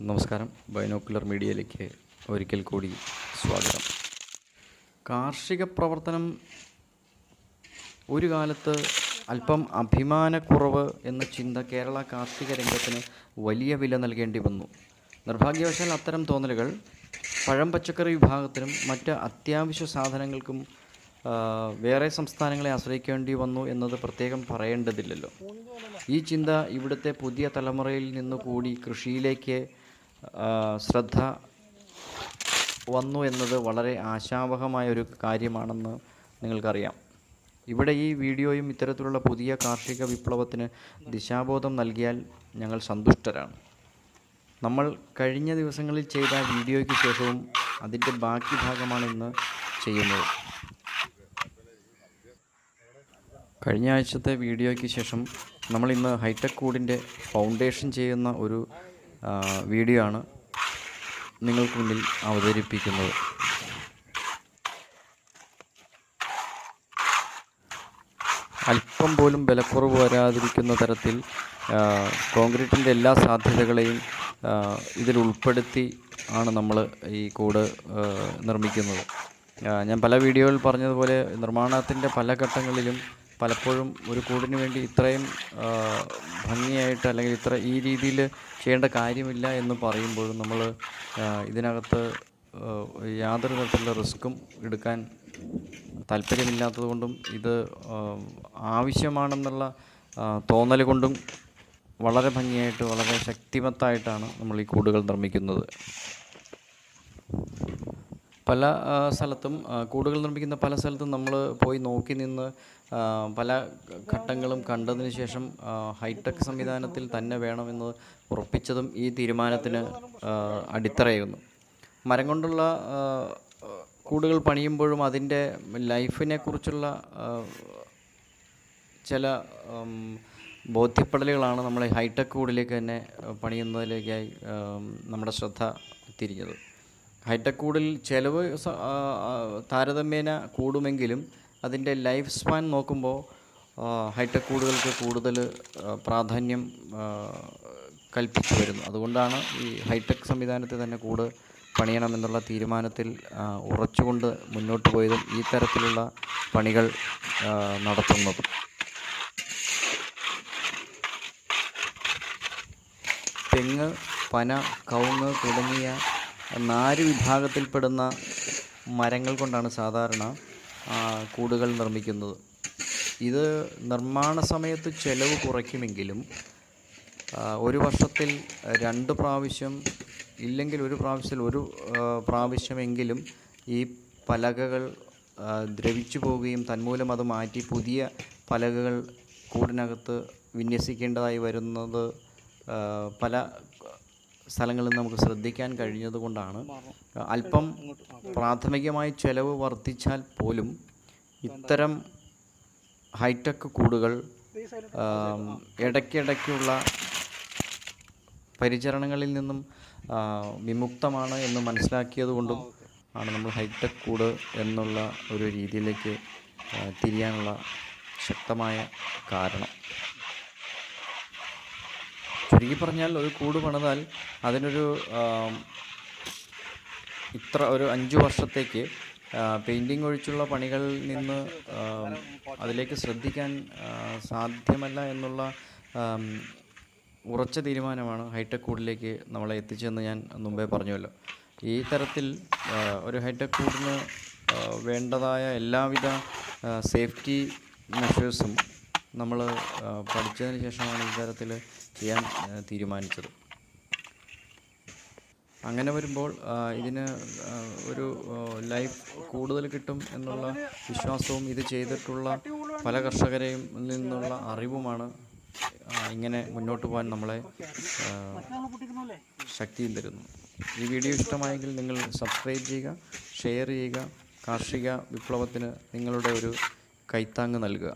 നമസ്കാരം. ബൈനോക്കുലർ മീഡിയയിലേക്ക് ഒരിക്കൽ കൂടി സ്വാഗതം. കാർഷിക പ്രവർത്തനം ഒരു കാലത്ത് അല്പം അഭിമാനക്കുറവ് എന്ന ചിന്ത കേരള കാർഷിക രംഗത്തിന് വലിയ വില നൽകേണ്ടി വന്നു. നിർഭാഗ്യവശാൽ അത്തരം തോന്നലുകൾ പഴം പച്ചക്കറി വിഭാഗത്തിനും മറ്റ് അത്യാവശ്യ സാധനങ്ങൾക്കും വേറെ സംസ്ഥാനങ്ങളെ ആശ്രയിക്കേണ്ടി വന്നു എന്നത് പ്രത്യേകം പറയേണ്ടതില്ലല്ലോ. ഈ ചിന്ത ഇവിടുത്തെ പുതിയ തലമുറയിൽ നിന്ന് കൂടി കൃഷിയിലേക്ക് ശ്രദ്ധ വന്നു എന്നത് വളരെ ആശാവഹമായ ഒരു കാര്യമാണെന്ന് നിങ്ങൾക്കറിയാം. ഇവിടെ ഈ വീഡിയോയും ഇത്തരത്തിലുള്ള പുതിയ കാർഷിക വിപ്ലവത്തിന് ദിശാബോധം നൽകിയാൽ ഞങ്ങൾ സന്തുഷ്ടരാണ്. നമ്മൾ കഴിഞ്ഞ ദിവസങ്ങളിൽ ചെയ്ത വീഡിയോയ്ക്ക് ശേഷവും അതിന്റെ ബാക്കി ഭാഗമാണ് ഇന്ന് ചെയ്യുന്നത്. കഴിഞ്ഞ ആഴ്ചത്തെ വീഡിയോയ്ക്ക് ശേഷം നമ്മൾ ഇന്ന് ഹൈടെക് കൂടിന്റെ ഫൗണ്ടേഷൻ ചെയ്യുന്ന ഒരു വീഡിയോ ആണ് നിങ്ങൾക്ക് മുന്നിൽ അവതരിപ്പിക്കുന്നത്. അല്പം പോലും ബലക്കുറവ് വരാതിരിക്കുന്ന തരത്തിൽ കോൺക്രീറ്റിന്റെ എല്ലാ സാധ്യതകളെയും ഇതിൽ ഉൾപ്പെടുത്തി ആണ് നമ്മൾ ഈ കൂട് നിർമ്മിക്കുന്നത്. ഞാൻ പല വീഡിയോയിൽ പറഞ്ഞതുപോലെ നിർമ്മാണത്തിന്റെ പല ഘട്ടങ്ങളിലും പലപ്പോഴും ഒരു കൂടിന് വേണ്ടി ഇത്രയും ഭംഗിയായിട്ട് അല്ലെങ്കിൽ ഇത്ര ഈ രീതിയിൽ ചെയ്യേണ്ട കാര്യമില്ല എന്ന് പറയുമ്പോഴും നമ്മൾ ഇതിനകത്ത് യാതൊരു തരത്തിലുള്ള റിസ്ക്കും എടുക്കാൻ താല്പര്യമില്ലാത്തതുകൊണ്ടും ഇത് ആവശ്യമാണെന്നുള്ള തോന്നൽ കൊണ്ടും വളരെ ഭംഗിയായിട്ട് വളരെ ശക്തിമത്തായിട്ടാണ് നമ്മൾ ഈ കൂടുകൾ നിർമ്മിക്കുന്നത്. പല സ്ഥലത്തും കൂടുകൾ നിർമ്മിക്കുന്ന പല സ്ഥലത്തും നമ്മൾ പോയി നോക്കി നിന്ന് പല ഘട്ടങ്ങളും കണ്ടതിന് ശേഷം ഹൈടെക് സംവിധാനത്തിൽ തന്നെ വേണമെന്ന് ഉറപ്പിച്ചതും ഈ തീരുമാനത്തിന് അടിത്തറയുന്നു മരം കൊണ്ടുള്ള കൂടുകൾ പണിയുമ്പോഴും അതിന്റെ ലൈഫിനെ കുറിച്ചുള്ള ചില ബോധ്യപ്പെടലുകളാണ് നമ്മൾ ഹൈടെക് കൂടിലേക്ക് തന്നെ പണിയുന്നതിലേക്കായി നമ്മുടെ ശ്രദ്ധ തിരിഞ്ഞത്. ഹൈടെക് കൂടിൽ ചിലവ് താരതമ്യേന കൂടുമെങ്കിലും അതിന്റെ ലൈഫ് സ്പാൻ നോക്കുമ്പോൾ ഹൈടെക് കൂടുകൾക്ക് കൂടുതൽ പ്രാധാന്യം കൽപ്പിച്ചു വരുന്നു. അതുകൊണ്ടാണ് ഈ ഹൈടെക് സംവിധാനത്തിൽ തന്നെ കൂട് പണിയണമെന്നുള്ള തീരുമാനത്തിൽ ഉറച്ചുകൊണ്ട് മുന്നോട്ട് പോയതും ഈ തരത്തിലുള്ള പണികൾ നടത്തുന്നതും. തെങ്ങ് പന കവുങ്ങ് തുടങ്ങിയ നാല് വിഭാഗത്തിൽപ്പെടുന്ന മരങ്ങൾ കൊണ്ടാണ് സാധാരണ കൂടുകൾ നിർമ്മിക്കുന്നത്. ഇത് നിർമ്മാണ സമയത്ത് ചെലവ് കുറയ്ക്കുമെങ്കിലും ഒരു വർഷത്തിൽ രണ്ട് പ്രാവശ്യം ഇല്ലെങ്കിൽ ഒരു പ്രാവശ്യത്തിൽ ഒരു പ്രാവശ്യമെങ്കിലും ഈ പലകകൾ ദ്രവിച്ചു പോവുകയും തന്മൂലം അത് മാറ്റി പുതിയ പലകകൾ കൂടിനകത്ത് വിന്യസിക്കേണ്ടതായി വരുന്നത് പല സ്ഥലങ്ങളിൽ നമുക്ക് ശ്രദ്ധിക്കാൻ കഴിഞ്ഞതുകൊണ്ടാണ്. അല്പം പ്രാഥമികമായി ചെലവ് വർദ്ധിച്ചാൽ പോലും ഇത്തരം ഹൈടെക് കൂടുകൾ ഇടയ്ക്കിടയ്ക്കുള്ള പരിചരണങ്ങളിൽ നിന്നും വിമുക്തമാണ് എന്ന് മനസ്സിലാക്കിയത് കൊണ്ടും ആണ് നമ്മൾ ഹൈടെക് കൂട് എന്നുള്ള ഒരു രീതിയിലേക്ക് തിരിയാനുള്ള ശക്തമായ കാരണം. ചുരുക്കി പറഞ്ഞാൽ ഒരു കൂട് പണിതാൽ അതിനൊരു ഇത്ര ഒരു അഞ്ച് വർഷത്തേക്ക് പെയിന്റിങ് ഒഴിച്ചുള്ള പണികളിൽ നിന്ന് അതിലേക്ക് ശ്രദ്ധിക്കാൻ സാധ്യമല്ല എന്നുള്ള ഉറച്ച തീരുമാനമാണ് ഹൈടെക് കൂടിലേക്ക് നമ്മളെ എത്തിച്ചെന്ന് ഞാൻ മുമ്പേ പറഞ്ഞുവല്ലോ. ഈ തരത്തിൽ ഒരു ഹൈടെക് കൂടിന് വേണ്ടതായ എല്ലാവിധ സേഫ്റ്റി മെഷേഴ്സും നമ്മൾ പഠിച്ചതിന് ശേഷമാണ് ഈ തരത്തിൽ ചെയ്യാൻ തീരുമാനിച്ചത്. അങ്ങനെ വരുമ്പോൾ ഇതിന് ഒരു ലൈഫ് കൂടുതൽ കിട്ടും എന്നുള്ള വിശ്വാസവും ഇത് ചെയ്തിട്ടുള്ള പല കർഷകരെയും നിന്നുള്ള അറിവുമാണ് ഇങ്ങനെ മുന്നോട്ട് പോകാൻ നമ്മളെ ശക്തിയും തരുന്നു. ഈ വീഡിയോ ഇഷ്ടമായെങ്കിൽ നിങ്ങൾ സബ്സ്ക്രൈബ് ചെയ്യുക ഷെയർ ചെയ്യുക കാർഷിക വിപ്ലവത്തിന് നിങ്ങളുടെ ഒരു കൈത്താങ്ങ് നൽകുക.